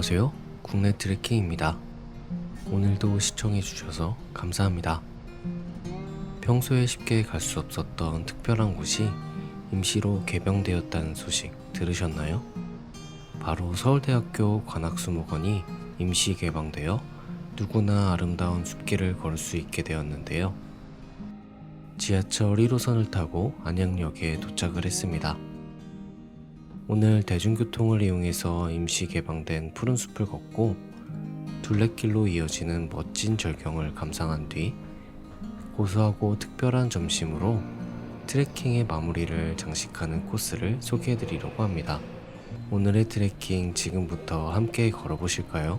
안녕하세요. 국내 트레킹입니다. 오늘도 시청해주셔서 감사합니다. 평소에 쉽게 갈 수 없었던 특별한 곳이 임시로 개병되었다는 소식 들으셨나요? 바로 서울대학교 관악수목원이 임시 개방되어 누구나 아름다운 숲길을 걸을 수 있게 되었는데요. 지하철 1호선을 타고 안양역에 도착을 했습니다. 오늘 대중교통을 이용해서 임시 개방된 푸른 숲을 걷고 둘레길로 이어지는 멋진 절경을 감상한 뒤 고소하고 특별한 점심으로 트레킹의 마무리를 장식하는 코스를 소개해 드리려고 합니다. 오늘의 트레킹 지금부터 함께 걸어보실까요?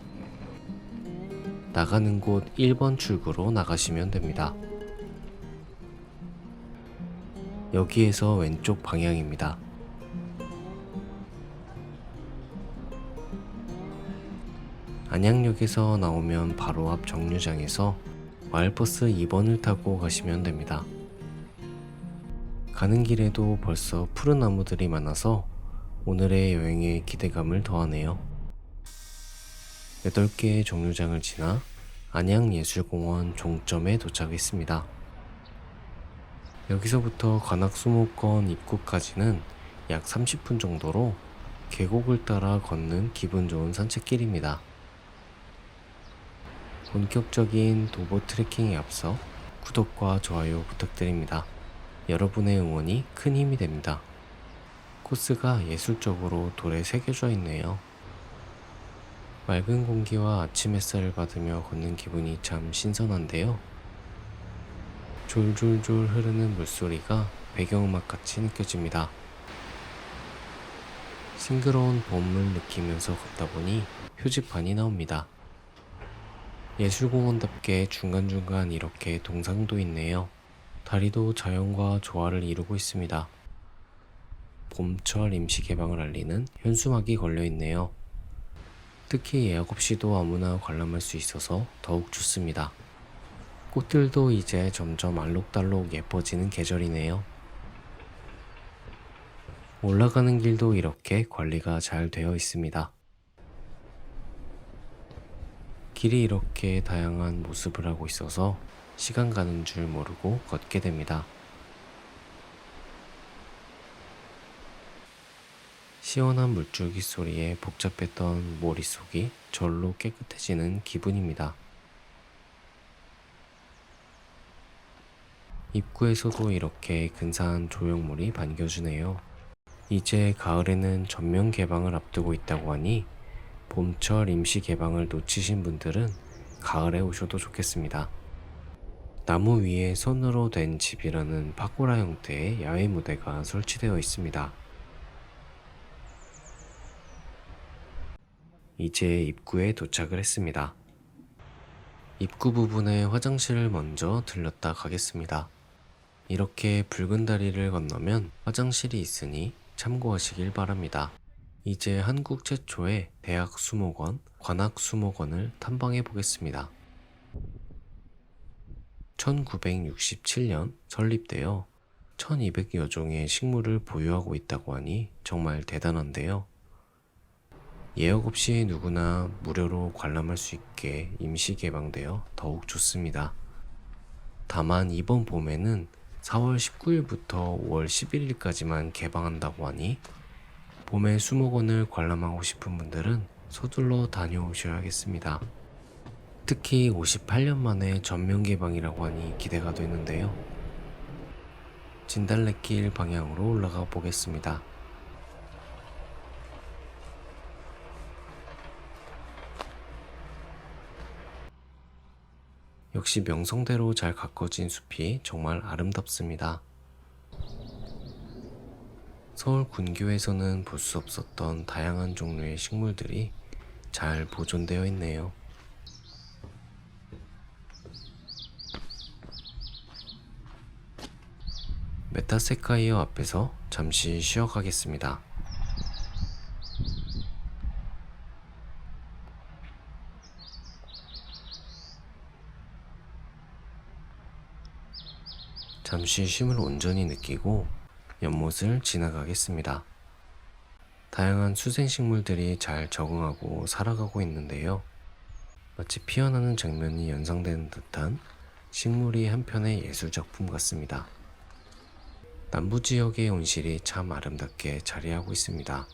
나가는 곳 1번 출구로 나가시면 됩니다. 여기에서 왼쪽 방향입니다. 안양역에서 나오면 바로 앞 정류장에서 마을버스 2번을 타고 가시면 됩니다. 가는 길에도 벌써 푸른 나무들이 많아서 오늘의 여행에 기대감을 더하네요. 8개의 정류장을 지나 안양예술공원 종점에 도착했습니다. 여기서부터 관악수목원 입구까지는 약 30분 정도로 계곡을 따라 걷는 기분 좋은 산책길입니다. 본격적인 도보 트레킹에 앞서 구독과 좋아요 부탁드립니다. 여러분의 응원이 큰 힘이 됩니다. 코스가 예술적으로 돌에 새겨져 있네요. 맑은 공기와 아침 햇살을 받으며 걷는 기분이 참 신선한데요. 졸졸졸 흐르는 물소리가 배경음악 같이 느껴집니다. 싱그러운 봄을 느끼면서 걷다 보니 표지판이 나옵니다. 예술공원답게 중간중간 이렇게 동상도 있네요. 다리도 자연과 조화를 이루고 있습니다. 봄철 임시 개방을 알리는 현수막이 걸려 있네요. 특히 예약 없이도 아무나 관람할 수 있어서 더욱 좋습니다. 꽃들도 이제 점점 알록달록 예뻐지는 계절이네요. 올라가는 길도 이렇게 관리가 잘 되어 있습니다. 길이 이렇게 다양한 모습을 하고 있어서 시간 가는 줄 모르고 걷게 됩니다. 시원한 물줄기 소리에 복잡했던 머릿속이 절로 깨끗해지는 기분입니다. 입구에서도 이렇게 근사한 조형물이 반겨주네요. 이제 가을에는 전면 개방을 앞두고 있다고 하니 봄철 임시 개방을 놓치신 분들은 가을에 오셔도 좋겠습니다. 나무 위에 손으로 된 집이라는 파고라 형태의 야외 무대가 설치되어 있습니다. 이제 입구에 도착을 했습니다. 입구 부분에 화장실을 먼저 들렀다 가겠습니다. 이렇게 붉은 다리를 건너면 화장실이 있으니 참고하시길 바랍니다. 이제 한국 최초의 대학 수목원, 관악 수목원을 탐방해 보겠습니다. 1967년 설립되어 1200여 종의 식물을 보유하고 있다고 하니 정말 대단한데요. 예약 없이 누구나 무료로 관람할 수 있게 임시 개방되어 더욱 좋습니다. 다만 이번 봄에는 4월 19일부터 5월 11일까지만 개방한다고 하니 봄에 수목원을 관람하고 싶은 분들은 서둘러 다녀오셔야겠습니다. 특히 58년 만에 전면 개방이라고 하니 기대가 되는데요. 진달래길 방향으로 올라가 보겠습니다. 역시 명성대로 잘 가꿔진 숲이 정말 아름답습니다. 서울 군교에서는 볼 수 없었던 다양한 종류의 식물들이 잘 보존되어 있네요. 메타세카이어 앞에서 잠시 쉬어가겠습니다. 잠시 쉼을 온전히 느끼고 연못을 지나가겠습니다. 다양한 수생식물들이 잘 적응하고 살아가고 있는데요. 마치 피어나는 장면이 연상되는 듯한 식물이 한편의 예술작품 같습니다. 남부 지역의 온실이 참 아름답게 자리하고 있습니다.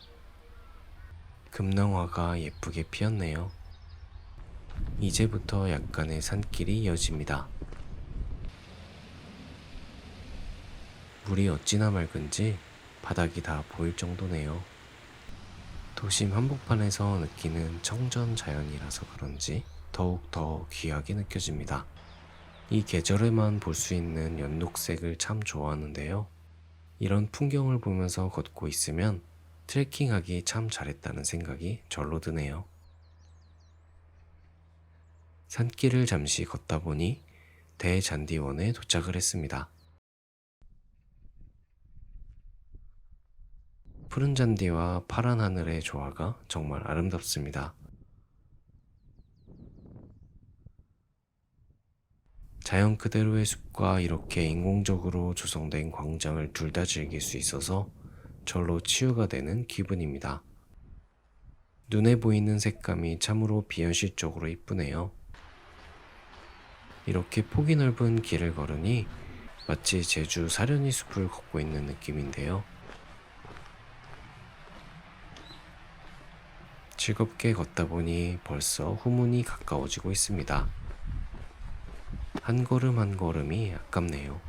금낭화가 예쁘게 피었네요. 이제부터 약간의 산길이 이어집니다. 물이 어찌나 맑은지 바닥이 다 보일 정도네요. 도심 한복판에서 느끼는 청전 자연이라서 그런지 더욱 더 귀하게 느껴집니다. 이 계절에만 볼 수 있는 연녹색을 참 좋아하는데요. 이런 풍경을 보면서 걷고 있으면 트레킹하기 참 잘했다는 생각이 절로 드네요. 산길을 잠시 걷다 보니 대잔디원에 도착을 했습니다. 푸른 잔디와 파란 하늘의 조화가 정말 아름답습니다. 자연 그대로의 숲과 이렇게 인공적으로 조성된 광장을 둘 다 즐길 수 있어서 절로 치유가 되는 기분입니다. 눈에 보이는 색감이 참으로 비현실적으로 이쁘네요. 이렇게 폭이 넓은 길을 걸으니 마치 제주 사려니 숲을 걷고 있는 느낌인데요. 즐겁게 걷다 보니 벌써 후문이 가까워지고 있습니다. 한 걸음 한 걸음이 아깝네요.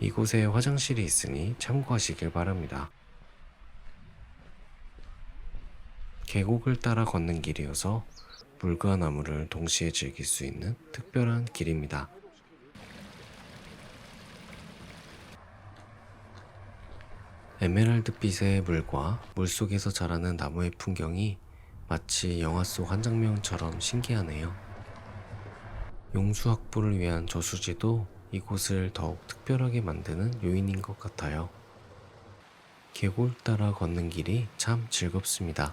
이곳에 화장실이 있으니 참고하시길 바랍니다. 계곡을 따라 걷는 길이어서 물과 나무를 동시에 즐길 수 있는 특별한 길입니다. 에메랄드빛의 물과 물속에서 자라는 나무의 풍경이 마치 영화 속 한 장면처럼 신기하네요. 용수 확보를 위한 저수지도 이곳을 더욱 특별하게 만드는 요인인 것 같아요. 계곡 따라 걷는 길이 참 즐겁습니다.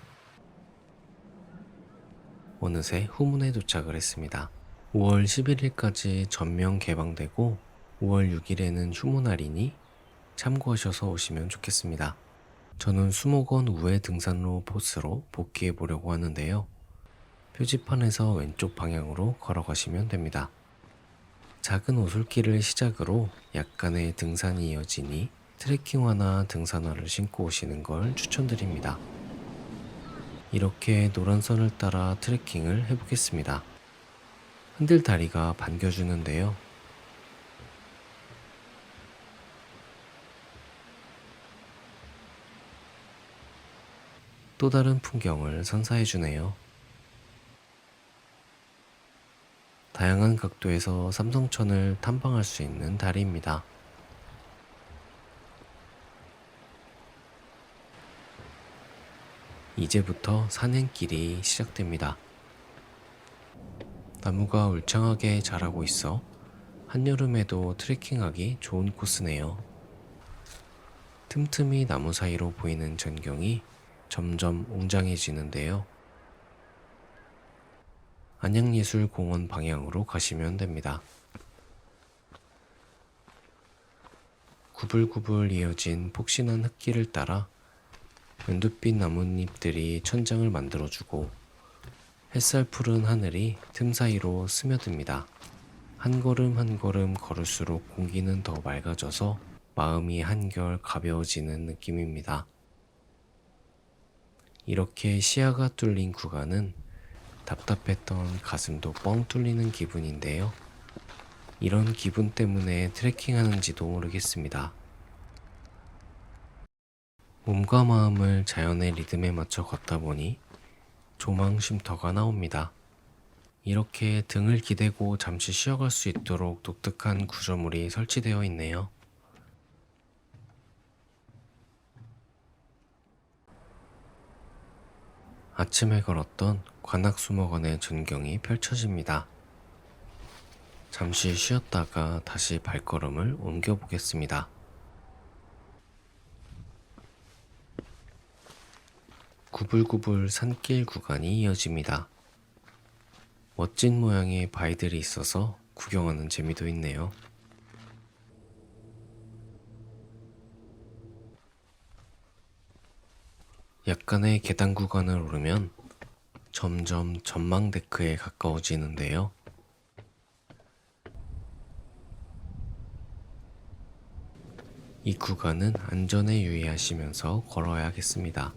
어느새 후문에 도착을 했습니다. 5월 11일까지 전면 개방되고 5월 6일에는 휴무날이니 참고하셔서 오시면 좋겠습니다. 저는 수목원 우회 등산로 포스로 복귀해 보려고 하는데요. 표지판에서 왼쪽 방향으로 걸어가시면 됩니다. 작은 오솔길을 시작으로 약간의 등산이 이어지니 트레킹화나 등산화를 신고 오시는 걸 추천드립니다. 이렇게 노란 선을 따라 트레킹을 해보겠습니다. 흔들 다리가 반겨주는데요. 또 다른 풍경을 선사해 주네요. 다양한 각도에서 삼성천을 탐방할 수 있는 다리입니다. 이제부터 산행길이 시작됩니다. 나무가 울창하게 자라고 있어 한여름에도 트레킹하기 좋은 코스네요. 틈틈이 나무 사이로 보이는 전경이 점점 웅장해지는데요. 안양예술공원 방향으로 가시면 됩니다. 구불구불 이어진 폭신한 흙길을 따라 연두빛 나뭇잎들이 천장을 만들어주고 햇살 푸른 하늘이 틈 사이로 스며듭니다. 한 걸음 한 걸음 걸을수록 공기는 더 맑아져서 마음이 한결 가벼워지는 느낌입니다. 이렇게 시야가 뚫린 구간은 답답했던 가슴도 뻥 뚫리는 기분인데요. 이런 기분 때문에 트레킹 하는지도 모르겠습니다. 몸과 마음을 자연의 리듬에 맞춰 걷다 보니 조망 쉼터가 나옵니다. 이렇게 등을 기대고 잠시 쉬어갈 수 있도록 독특한 구조물이 설치되어 있네요. 아침에 걸었던 관악수목원의 전경이 펼쳐집니다. 잠시 쉬었다가 다시 발걸음을 옮겨 보겠습니다. 구불구불 산길 구간이 이어집니다. 멋진 모양의 바위들이 있어서 구경하는 재미도 있네요. 약간의 계단 구간을 오르면 점점 전망 데크에 가까워지는데요. 이 구간은 안전에 유의하시면서 걸어야겠습니다.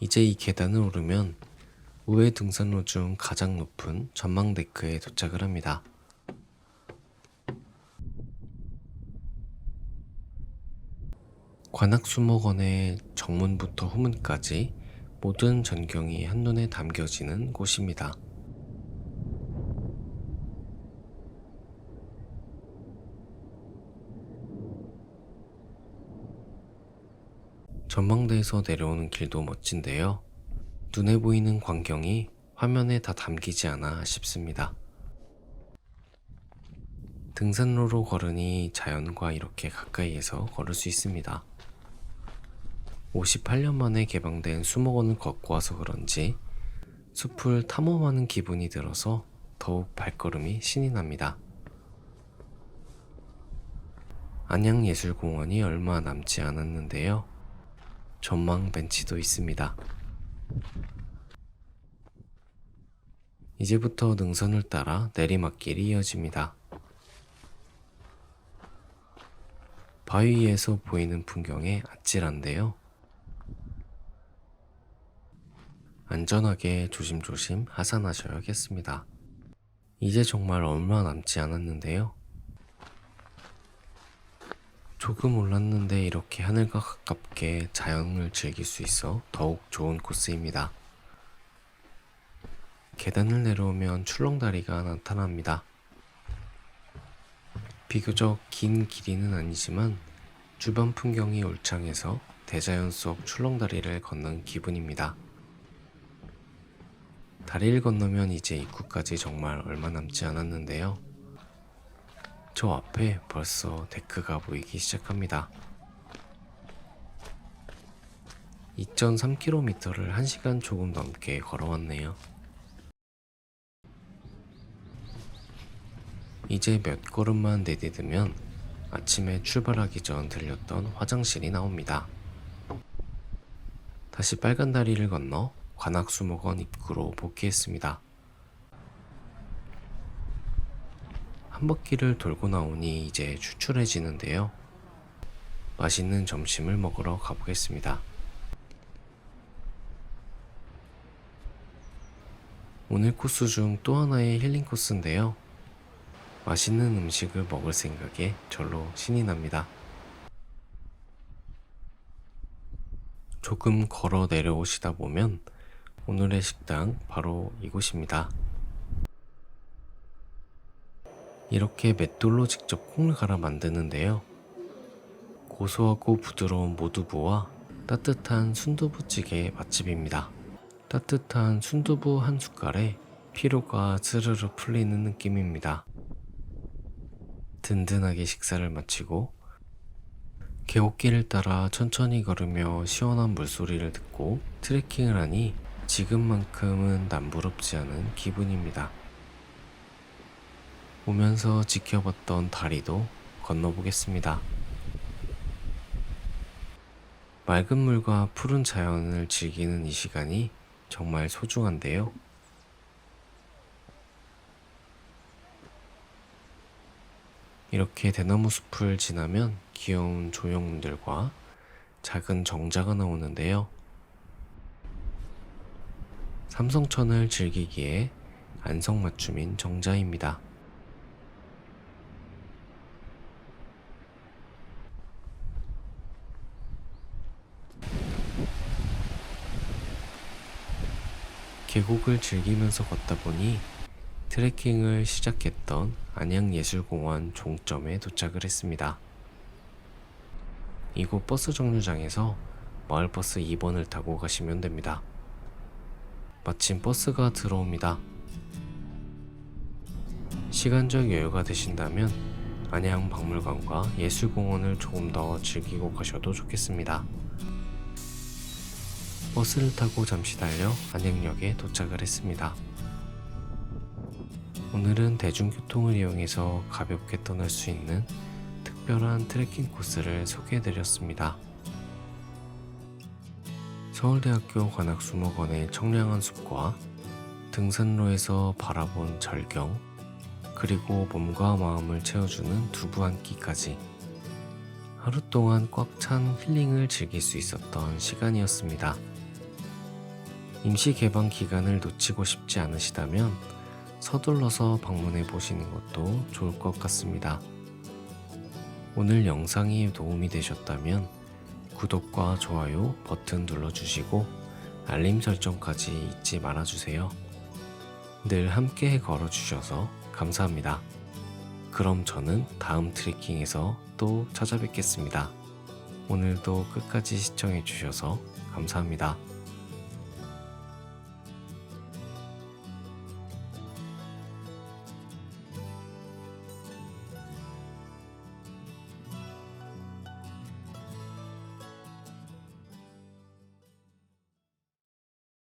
이제 이 계단을 오르면 우회 등산로 중 가장 높은 전망 데크에 도착을 합니다. 관악수목원의 정문부터 후문까지 모든 전경이 한눈에 담겨지는 곳입니다. 전망대에서 내려오는 길도 멋진데요. 눈에 보이는 광경이 화면에 다 담기지 않아 싶습니다. 등산로로 걸으니 자연과 이렇게 가까이에서 걸을 수 있습니다. 58년 만에 개방된 수목원을 걷고 와서 그런지 숲을 탐험하는 기분이 들어서 더욱 발걸음이 신이 납니다. 안양예술공원이 얼마 남지 않았는데요. 전망 벤치도 있습니다. 이제부터 능선을 따라 내리막길이 이어집니다. 바위 위에서 보이는 풍경에 아찔한데요. 안전하게 조심조심 하산하셔야겠습니다. 이제 정말 얼마 남지 않았는데요. 조금 올랐는데 이렇게 하늘과 가깝게 자연을 즐길 수 있어 더욱 좋은 코스입니다. 계단을 내려오면 출렁다리가 나타납니다. 비교적 긴 길이는 아니지만 주변 풍경이 울창해서 대자연 속 출렁다리를 걷는 기분입니다. 다리를 건너면 이제 입구까지 정말 얼마 남지 않았는데요. 저 앞에 벌써 데크가 보이기 시작합니다. 2.3km를 1시간 조금 넘게 걸어왔네요. 이제 몇 걸음만 내디디면 아침에 출발하기 전 들렸던 화장실이 나옵니다. 다시 빨간 다리를 건너 관악수목원 입구로 복귀했습니다. 한 바퀴를 돌고 나오니 이제 추출해지는데요. 맛있는 점심을 먹으러 가보겠습니다. 오늘 코스 중 또 하나의 힐링 코스인데요. 맛있는 음식을 먹을 생각에 절로 신이 납니다. 조금 걸어 내려오시다 보면 오늘의 식당 바로 이곳입니다. 이렇게 맷돌로 직접 콩을 갈아 만드는데요. 고소하고 부드러운 모두부와 따뜻한 순두부찌개 맛집입니다. 따뜻한 순두부 한 숟갈에 피로가 스르르 풀리는 느낌입니다. 든든하게 식사를 마치고 계곡길을 따라 천천히 걸으며 시원한 물소리를 듣고 트레킹을 하니 지금만큼은 남부럽지 않은 기분입니다. 오면서 지켜봤던 다리도 건너보겠습니다. 맑은 물과 푸른 자연을 즐기는 이 시간이 정말 소중한데요. 이렇게 대나무 숲을 지나면 귀여운 조형들과 작은 정자가 나오는데요. 삼성천을 즐기기에 안성맞춤인 정자입니다. 계곡을 즐기면서 걷다 보니 트레킹을 시작했던 안양예술공원 종점에 도착을 했습니다. 이곳 버스 정류장에서 마을버스 2번을 타고 가시면 됩니다. 마침 버스가 들어옵니다. 시간적 여유가 되신다면 안양 박물관과 예술공원을 조금 더 즐기고 가셔도 좋겠습니다. 버스를 타고 잠시 달려 안양역에 도착을 했습니다. 오늘은 대중교통을 이용해서 가볍게 떠날 수 있는 특별한 트레킹 코스를 소개해드렸습니다. 서울대학교 관악수목원의 청량한 숲과 등산로에서 바라본 절경, 그리고 몸과 마음을 채워주는 두부 한 끼까지 하루 동안 꽉 찬 힐링을 즐길 수 있었던 시간이었습니다. 임시 개방 기간을 놓치고 싶지 않으시다면 서둘러서 방문해 보시는 것도 좋을 것 같습니다. 오늘 영상이 도움이 되셨다면 구독과 좋아요 버튼 눌러주시고 알림 설정까지 잊지 말아주세요. 늘 함께 걸어주셔서 감사합니다. 그럼 저는 다음 트레킹에서 또 찾아뵙겠습니다. 오늘도 끝까지 시청해주셔서 감사합니다.